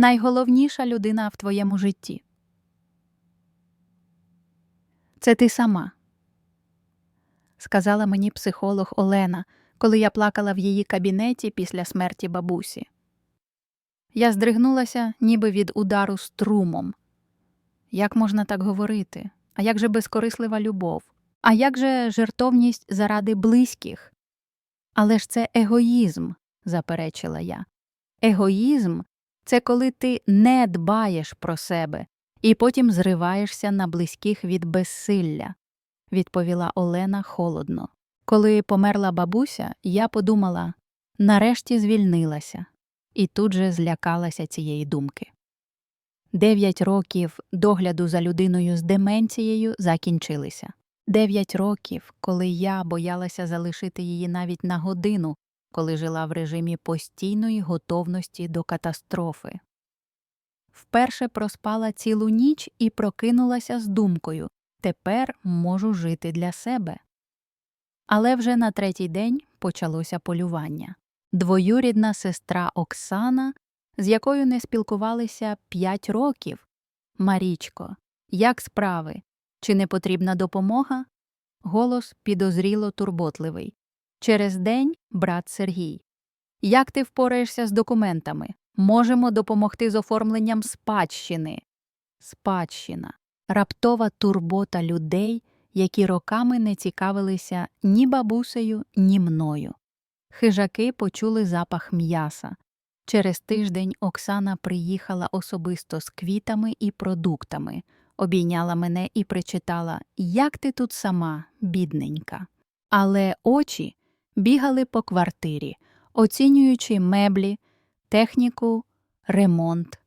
найголовніша людина в твоєму житті? Це ти сама, сказала мені психолог Олена, коли я плакала в її кабінеті після смерті бабусі. Я здригнулася, ніби від удару струмом. Як можна так говорити? А як же безкорислива любов? А як же жертовність заради близьких? Але ж це егоїзм, заперечила я. Егоїзм це коли ти не дбаєш про себе і потім зриваєшся на близьких від безсилля, відповіла Олена холодно. Коли померла бабуся, я подумала нарешті звільнилася, і тут же злякалася цієї думки. Дев'ять років догляду за людиною з деменцією закінчилися. Дев'ять років, коли я боялася залишити її навіть на годину, коли жила в режимі постійної готовності до катастрофи. Вперше проспала цілу ніч і прокинулася з думкою тепер можу жити для себе. Але вже на третій день почалося полювання. Двоюрідна сестра Оксана, з якою не спілкувалися п'ять років. Марічко, як справи? Чи не потрібна допомога? Голос підозріло турботливий. Через день брат Сергій. Як ти впораєшся з документами? Можемо допомогти з оформленням спадщини. Спадщина раптова турбота людей, які роками не цікавилися ні бабусею, ні мною. Хижаки почули запах м'яса. Через тиждень Оксана приїхала особисто з квітами і продуктами, обійняла мене і причитала Як ти тут сама, бідненька. Але очі бігали по квартирі, оцінюючи меблі, техніку, ремонт.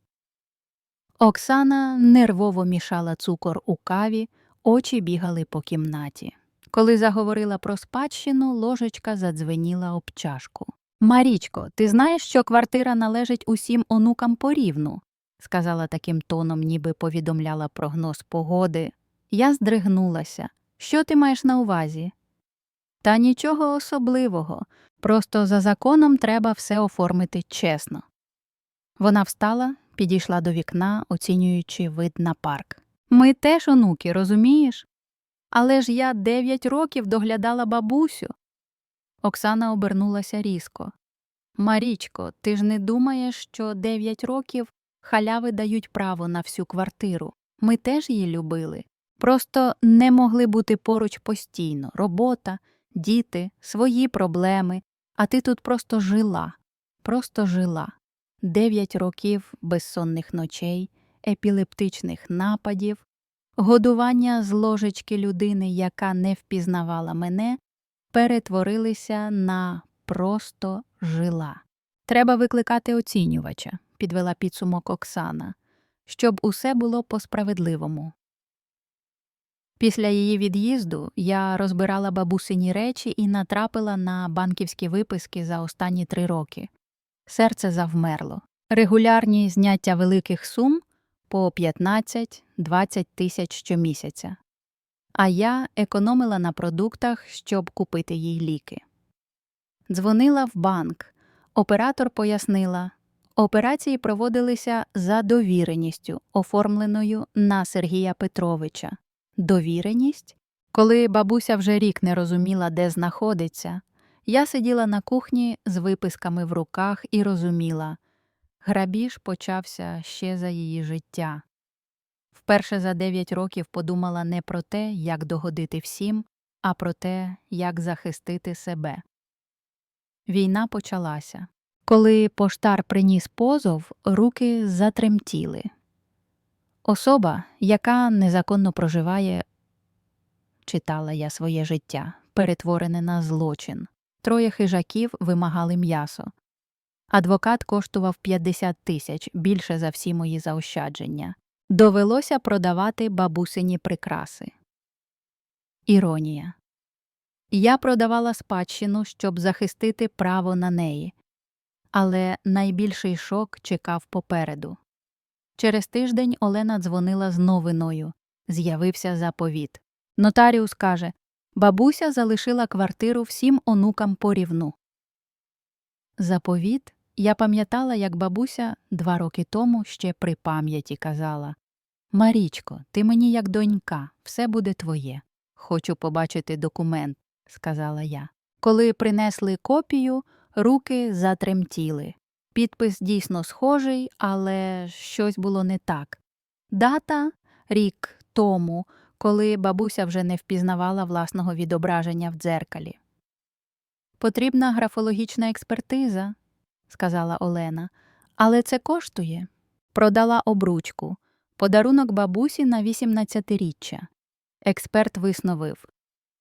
Оксана нервово мішала цукор у каві, очі бігали по кімнаті. Коли заговорила про спадщину, ложечка задзвеніла об чашку. Марічко, ти знаєш, що квартира належить усім онукам порівну? сказала таким тоном, ніби повідомляла прогноз погоди. Я здригнулася. Що ти маєш на увазі? Та нічого особливого, просто за законом треба все оформити чесно. Вона встала, підійшла до вікна, оцінюючи вид на парк. Ми теж онуки, розумієш? Але ж я дев'ять років доглядала бабусю. Оксана обернулася різко. Марічко, ти ж не думаєш, що дев'ять років халяви дають право на всю квартиру. Ми теж її любили. Просто не могли бути поруч постійно робота, діти, свої проблеми, а ти тут просто жила, просто жила. Дев'ять років безсонних ночей, епілептичних нападів, годування з ложечки людини, яка не впізнавала мене, перетворилися на просто жила. Треба викликати оцінювача, підвела підсумок Оксана, щоб усе було по справедливому. Після її від'їзду я розбирала бабусині речі і натрапила на банківські виписки за останні три роки. Серце завмерло. Регулярні зняття великих сум по 15-20 тисяч щомісяця. А я економила на продуктах, щоб купити їй ліки. Дзвонила в банк. Оператор пояснила, операції проводилися за довіреністю, оформленою на Сергія Петровича. Довіреність? Коли бабуся вже рік не розуміла, де знаходиться, я сиділа на кухні з виписками в руках і розуміла грабіж почався ще за її життя. Вперше за дев'ять років подумала не про те, як догодити всім, а про те, як захистити себе. Війна почалася. Коли поштар приніс позов, руки затремтіли. Особа, яка незаконно проживає, читала я своє життя, перетворене на злочин. Троє хижаків вимагали м'ясо. Адвокат коштував 50 тисяч більше за всі мої заощадження. Довелося продавати бабусині прикраси. Іронія. Я продавала спадщину, щоб захистити право на неї. Але найбільший шок чекав попереду. Через тиждень Олена дзвонила з новиною. З'явився заповіт. Нотаріус каже Бабуся залишила квартиру всім онукам порівну. Заповіт Я пам'ятала, як бабуся два роки тому ще при пам'яті казала Марічко, ти мені як донька, все буде твоє. Хочу побачити документ, сказала я. Коли принесли копію, руки затремтіли. Підпис дійсно схожий, але щось було не так. Дата рік тому, коли бабуся вже не впізнавала власного відображення в дзеркалі. Потрібна графологічна експертиза, сказала Олена, але це коштує. Продала обручку. Подарунок бабусі на 18-річчя. Експерт висновив.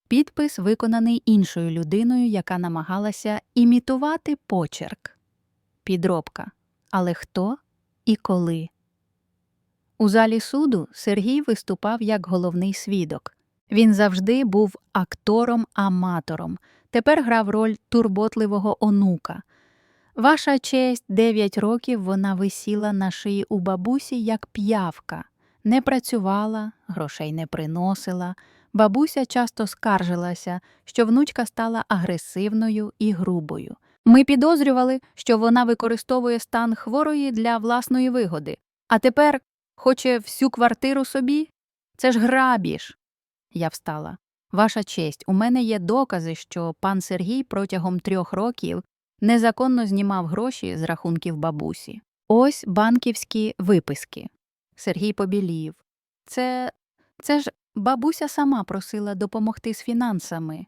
Підпис виконаний іншою людиною, яка намагалася імітувати почерк. Підробка. Але хто і коли? У залі суду Сергій виступав як головний свідок. Він завжди був актором-аматором, тепер грав роль турботливого онука. Ваша честь, дев'ять років вона висіла на шиї у бабусі, як п'явка, не працювала, грошей не приносила. Бабуся часто скаржилася, що внучка стала агресивною і грубою. Ми підозрювали, що вона використовує стан хворої для власної вигоди, а тепер хоче всю квартиру собі? Це ж грабіж. Я встала. Ваша честь, у мене є докази, що пан Сергій протягом трьох років незаконно знімав гроші з рахунків бабусі. Ось банківські виписки. Сергій побілів. Це. це ж бабуся сама просила допомогти з фінансами.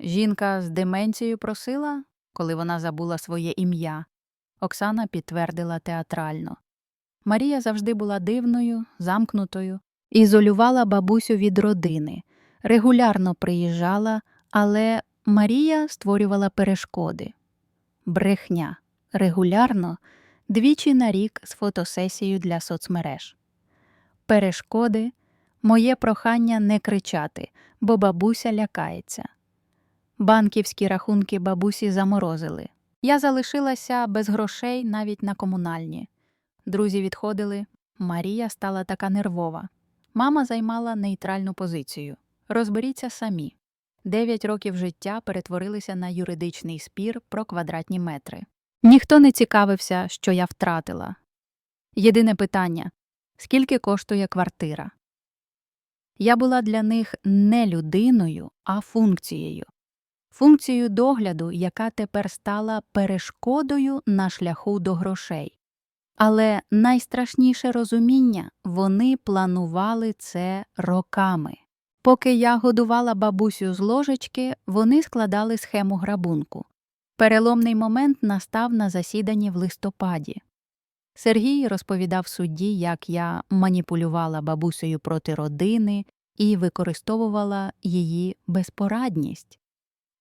Жінка з деменцією просила, коли вона забула своє ім'я. Оксана підтвердила театрально. Марія завжди була дивною, замкнутою, ізолювала бабусю від родини, регулярно приїжджала, але Марія створювала перешкоди. Брехня регулярно двічі на рік з фотосесією для соцмереж. Перешкоди моє прохання не кричати, бо бабуся лякається. Банківські рахунки бабусі заморозили. Я залишилася без грошей навіть на комунальні. Друзі відходили. Марія стала така нервова. Мама займала нейтральну позицію. Розберіться самі. Дев'ять років життя перетворилися на юридичний спір про квадратні метри. Ніхто не цікавився, що я втратила. Єдине питання скільки коштує квартира? Я була для них не людиною, а функцією. Функцією догляду, яка тепер стала перешкодою на шляху до грошей. Але найстрашніше розуміння вони планували це роками. Поки я годувала бабусю з ложечки, вони складали схему грабунку. Переломний момент настав на засіданні в листопаді. Сергій розповідав судді, як я маніпулювала бабусею проти родини і використовувала її безпорадність.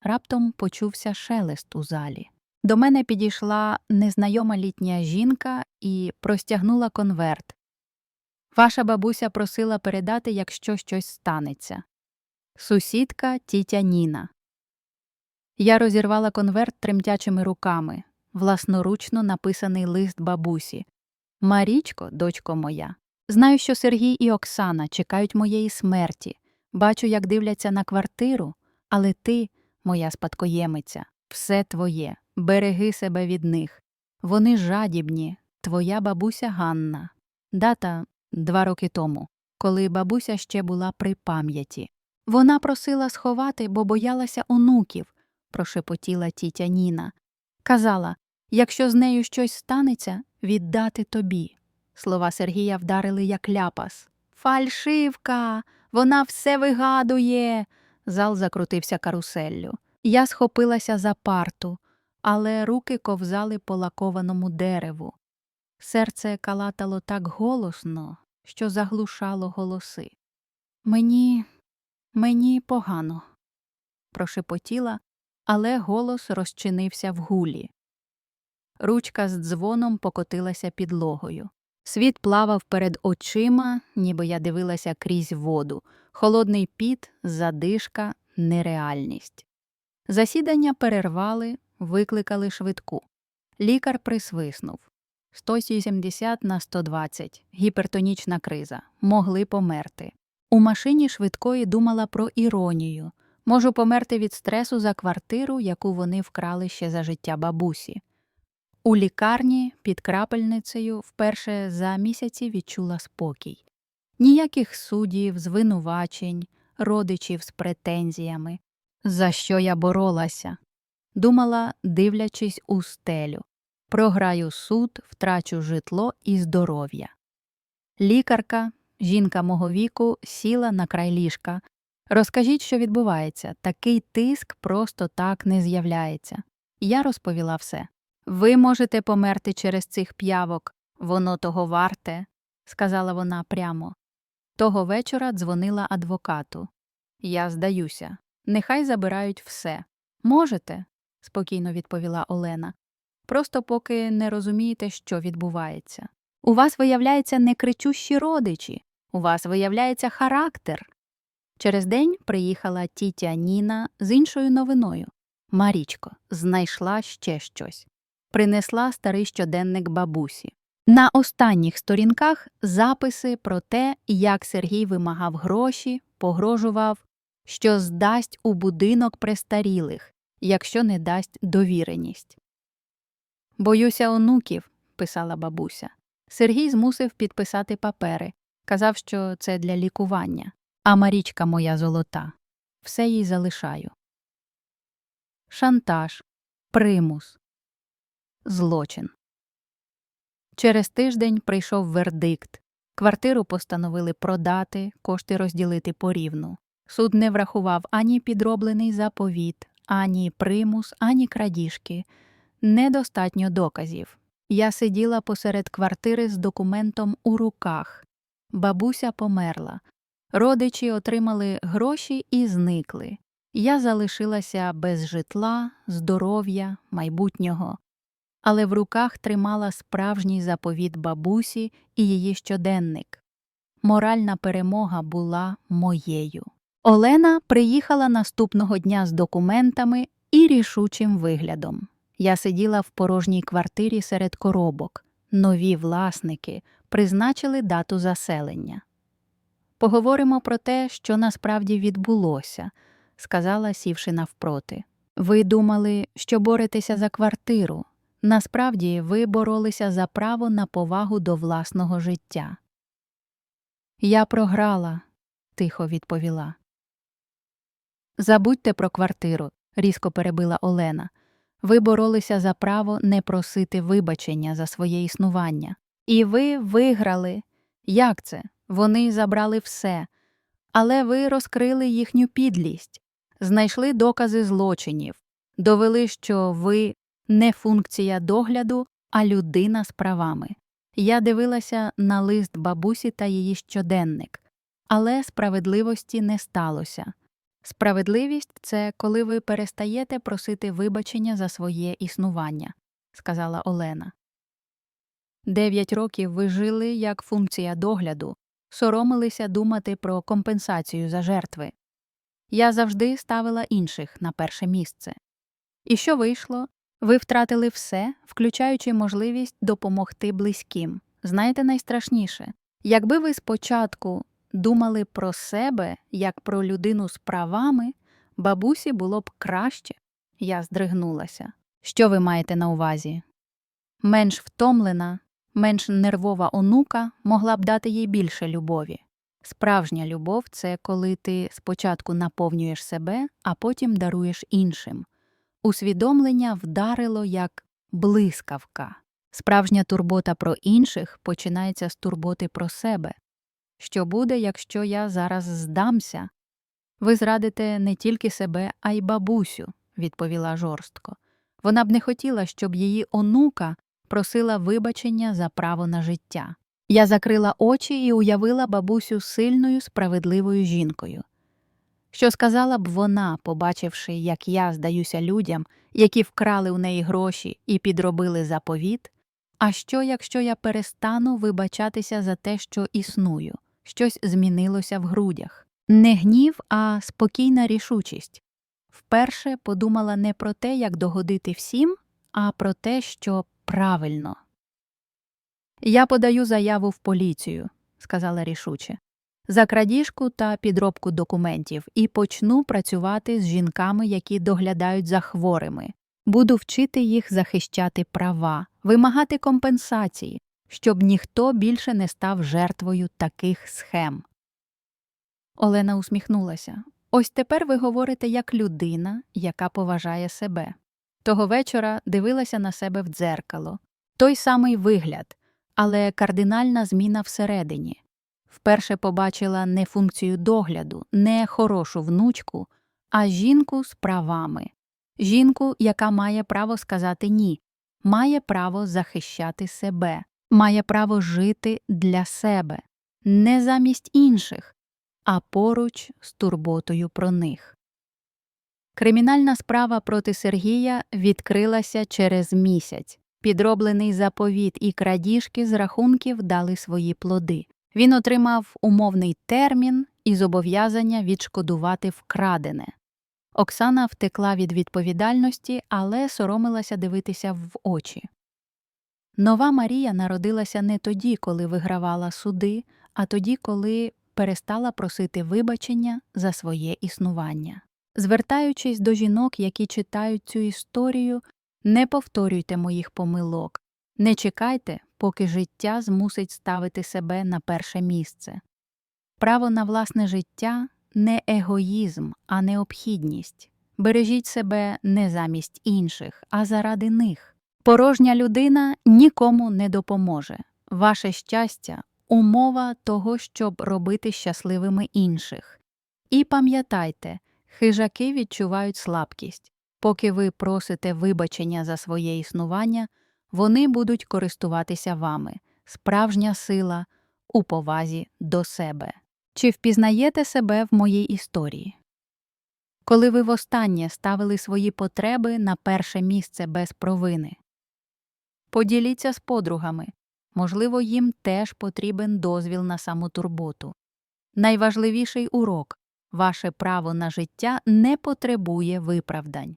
Раптом почувся шелест у залі. До мене підійшла незнайома літня жінка і простягнула конверт. Ваша бабуся просила передати, якщо щось станеться. Сусідка тітя Ніна. Я розірвала конверт тремтячими руками, власноручно написаний лист бабусі. Марічко, дочко моя, знаю, що Сергій і Оксана чекають моєї смерті. Бачу, як дивляться на квартиру, але ти, моя спадкоємиця, все твоє, береги себе від них. Вони жадібні, твоя бабуся Ганна. Дата два роки тому, коли бабуся ще була при пам'яті. Вона просила сховати, бо боялася онуків, прошепотіла тітя Ніна. Казала якщо з нею щось станеться, віддати тобі. Слова Сергія вдарили як ляпас. Фальшивка, вона все вигадує. Зал закрутився каруселлю. Я схопилася за парту, але руки ковзали по лакованому дереву. Серце калатало так голосно, що заглушало голоси. Мені, мені погано, прошепотіла, але голос розчинився в гулі. Ручка з дзвоном покотилася підлогою. Світ плавав перед очима, ніби я дивилася крізь воду, холодний піт, задишка, нереальність. Засідання перервали, викликали швидку. Лікар присвиснув 170 на 120, гіпертонічна криза, могли померти. У машині швидкої думала про іронію можу померти від стресу за квартиру, яку вони вкрали ще за життя бабусі. У лікарні під крапельницею вперше за місяці відчула спокій. Ніяких судів, звинувачень, родичів з претензіями. За що я боролася? Думала, дивлячись у стелю. Програю суд, втрачу житло і здоров'я. Лікарка, жінка мого віку, сіла на край ліжка. Розкажіть, що відбувається. Такий тиск просто так не з'являється. Я розповіла все. Ви можете померти через цих п'явок, воно того варте, сказала вона прямо. Того вечора дзвонила адвокату. Я здаюся. Нехай забирають все. Можете, спокійно відповіла Олена. Просто поки не розумієте, що відбувається. У вас виявляється не кричущі родичі, у вас виявляється характер. Через день приїхала тітя Ніна з іншою новиною. Марічко знайшла ще щось. Принесла старий щоденник бабусі. На останніх сторінках записи про те, як Сергій вимагав гроші, погрожував, що здасть у будинок престарілих, якщо не дасть довіреність. Боюся онуків, писала бабуся. Сергій змусив підписати папери, казав, що це для лікування. А Марічка моя золота. Все їй залишаю. Шантаж, примус, злочин. Через тиждень прийшов вердикт. Квартиру постановили продати, кошти розділити порівну. Суд не врахував ані підроблений заповіт, ані примус, ані крадіжки. Недостатньо доказів. Я сиділа посеред квартири з документом у руках. Бабуся померла. Родичі отримали гроші і зникли. Я залишилася без житла, здоров'я, майбутнього, але в руках тримала справжній заповіт бабусі і її щоденник. Моральна перемога була моєю. Олена приїхала наступного дня з документами і рішучим виглядом. Я сиділа в порожній квартирі серед коробок. Нові власники призначили дату заселення. Поговоримо про те, що насправді відбулося, сказала, сівши навпроти. Ви думали, що боретеся за квартиру. Насправді ви боролися за право на повагу до власного життя. Я програла, тихо відповіла. Забудьте про квартиру, різко перебила Олена. Ви боролися за право не просити вибачення за своє існування. І ви виграли. Як це? Вони забрали все. Але ви розкрили їхню підлість, знайшли докази злочинів, довели, що ви не функція догляду, а людина з правами. Я дивилася на лист бабусі та її щоденник, але справедливості не сталося. Справедливість це коли ви перестаєте просити вибачення за своє існування, сказала Олена. Дев'ять років ви жили як функція догляду, соромилися думати про компенсацію за жертви. Я завжди ставила інших на перше місце. І що вийшло? Ви втратили все, включаючи можливість допомогти близьким. Знаєте найстрашніше, якби ви спочатку думали про себе як про людину з правами, бабусі було б краще. Я здригнулася. Що ви маєте на увазі? Менш втомлена, менш нервова онука могла б дати їй більше любові. Справжня любов це коли ти спочатку наповнюєш себе, а потім даруєш іншим. Усвідомлення вдарило як блискавка. Справжня турбота про інших починається з турботи про себе. Що буде, якщо я зараз здамся? Ви зрадите не тільки себе, а й бабусю, відповіла жорстко. Вона б не хотіла, щоб її онука просила вибачення за право на життя. Я закрила очі і уявила бабусю сильною, справедливою жінкою. Що сказала б вона, побачивши, як я здаюся людям, які вкрали у неї гроші і підробили заповіт? А що, якщо я перестану вибачатися за те, що існую? Щось змінилося в грудях. Не гнів, а спокійна рішучість. Вперше подумала не про те, як догодити всім, а про те, що правильно. Я подаю заяву в поліцію, сказала рішуче, за крадіжку та підробку документів і почну працювати з жінками, які доглядають за хворими. Буду вчити їх захищати права, вимагати компенсації, щоб ніхто більше не став жертвою таких схем. Олена усміхнулася. Ось тепер ви говорите як людина, яка поважає себе. Того вечора дивилася на себе в дзеркало. Той самий вигляд, але кардинальна зміна всередині. Вперше побачила не функцію догляду, не хорошу внучку, а жінку з правами. Жінку, яка має право сказати ні, має право захищати себе, має право жити для себе, не замість інших, а поруч з турботою про них. Кримінальна справа проти Сергія відкрилася через місяць. Підроблений заповіт і крадіжки з рахунків дали свої плоди. Він отримав умовний термін і зобов'язання відшкодувати вкрадене. Оксана втекла від відповідальності, але соромилася дивитися в очі. Нова Марія народилася не тоді, коли вигравала суди, а тоді, коли перестала просити вибачення за своє існування. Звертаючись до жінок, які читають цю історію, не повторюйте моїх помилок, не чекайте, поки життя змусить ставити себе на перше місце. Право на власне життя не егоїзм, а необхідність. Бережіть себе не замість інших, а заради них. Порожня людина нікому не допоможе. Ваше щастя умова того, щоб робити щасливими інших. І пам'ятайте, хижаки відчувають слабкість. Поки ви просите вибачення за своє існування, вони будуть користуватися вами. Справжня сила у повазі до себе. Чи впізнаєте себе в моїй історії? Коли ви востаннє ставили свої потреби на перше місце без провини? Поділіться з подругами. Можливо, їм теж потрібен дозвіл на самотурботу. Найважливіший урок ваше право на життя не потребує виправдань.